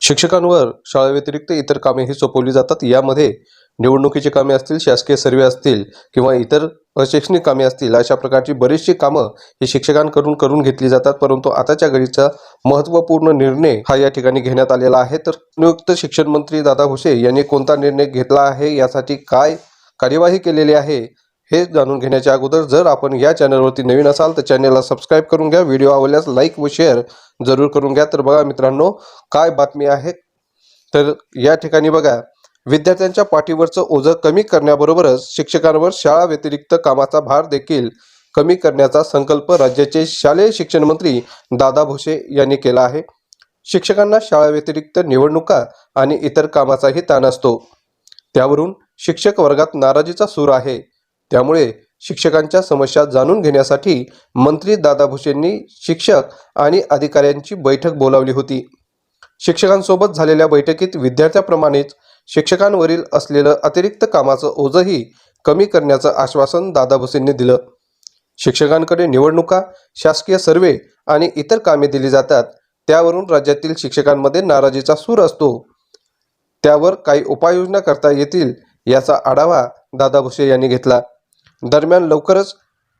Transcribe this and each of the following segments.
शिक्षकांवर शाळेव्यतिरिक्त इतर कामे ही सोपवली जातात. यामध्ये निवडणुकीची कामे असतील शासकीय सर्वे असतील किंवा इतर अशैक्षणिक कामे असतील अशा प्रकारची बरीचशी कामं ही शिक्षकांकडून करून घेतली जातात. परंतु आताच्या घडीचा महत्त्वपूर्ण निर्णय हा या ठिकाणी घेण्यात आलेला आहे. तर नियुक्त शिक्षण मंत्री दादा भुसे यांनी कोणता निर्णय घेतला आहे? यासाठी काय कार्यवाही केलेली आहे? हे जाणून घेण्याच्या अगोदर जर आपण या चॅनलवरती नवीन असाल तर चॅनलला सबस्क्राईब करून घ्या. व्हिडिओ आवडल्यास लाईक व शेअर जरूर करून घ्या. तर बघा मित्रांनो काय बातमी आहे? तर या ठिकाणी बघा विद्यार्थ्यांच्या पाठीवरचं ओझं कमी करण्याबरोबरच शिक्षकांवर शाळा व्यतिरिक्त कामाचा भार देखील कमी करण्याचा संकल्प राज्याचे शालेय शिक्षण मंत्री दादा भुसे यांनी केला आहे. शिक्षकांना शाळा व्यतिरिक्त निवडणुका आणि इतर कामाचाही ताण असतो. त्यावरून शिक्षक वर्गात नाराजीचा सूर आहे. त्यामुळे शिक्षकांच्या समस्या जाणून घेण्यासाठी मंत्री दादा भुसेंनी शिक्षक आणि अधिकाऱ्यांची बैठक बोलावली होती. शिक्षकांसोबत झालेल्या बैठकीत विद्यार्थ्याप्रमाणेच शिक्षकांवरील असलेलं अतिरिक्त कामाचं ओझंही कमी करण्याचं आश्वासन दादा भुसेंनी दिलं. शिक्षकांकडे निवडणुका शासकीय सर्वे आणि इतर कामे दिली जातात. त्यावरून राज्यातील शिक्षकांमध्ये नाराजीचा सूर असतो. त्यावर काही उपाययोजना करता येतील याचा आढावा दादा भुसे यांनी घेतला. दरम्यान लवकरच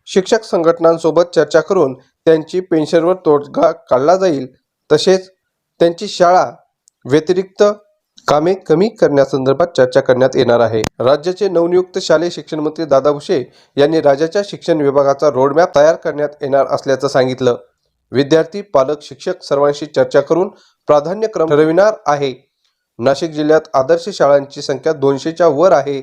शिक्षक संघटनांसोबत चर्चा करून त्यांची पेन्शनवर तोडगा काढला जाईल. तसेच त्यांची शाळा व्यतिरिक्त कामे कमी करण्यासंदर्भात चर्चा करण्यात येणार आहे. राज्याचे नवनियुक्त शालेय शिक्षण मंत्री दादा भुसे यांनी राज्याच्या शिक्षण विभागाचा रोडमॅप तयार करण्यात येणार असल्याचं सांगितलं. विद्यार्थी पालक शिक्षक सर्वांशी चर्चा करून प्राधान्यक्रम ठरविणार आहे. नाशिक जिल्ह्यात आदर्श शाळांची संख्या दोनशेच्या वर आहे.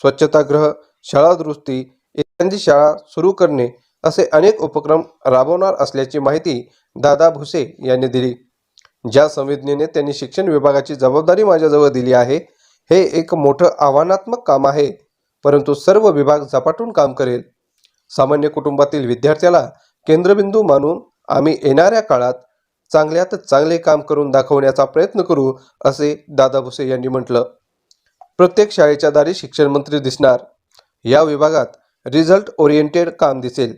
स्वच्छतागृह शाळा दुरुस्ती इत्यादी शाळा सुरू करणे असे अनेक उपक्रम राबवणार असल्याची माहिती दादा भुसे यांनी दिली. ज्या संवेदनेने त्यांनी शिक्षण विभागाची जबाबदारी माझ्याजवळ दिली आहे हे एक मोठं आव्हानात्मक काम आहे परंतु सर्व विभाग झपाटून काम करेल. सामान्य कुटुंबातील विद्यार्थ्याला केंद्रबिंदू मानून आम्ही येणाऱ्या काळात चांगल्यात चांगले काम करून दाखवण्याचा प्रयत्न करू असे दादा भुसे यांनी म्हटलं. प्रत्येक शाळेच्या दारी शिक्षण मंत्री दिसणार. या विभागात रिझल्ट ओरिएंटेड काम दिसेल.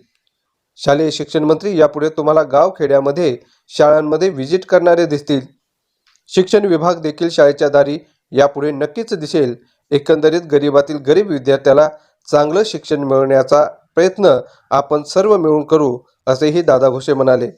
शालेय शिक्षण मंत्री यापुढे तुम्हाला गाव खेड्यामध्ये शाळांमध्ये व्हिजिट करणारे दिसतील. शिक्षण विभाग देखील शाळेच्या दारी यापुढे नक्कीच दिसेल. एकंदरीत गरिबातील गरीब विद्यार्थ्याला चांगलं शिक्षण मिळवण्याचा प्रयत्न आपण सर्व मिळून करू असेही दादा भुसे म्हणाले.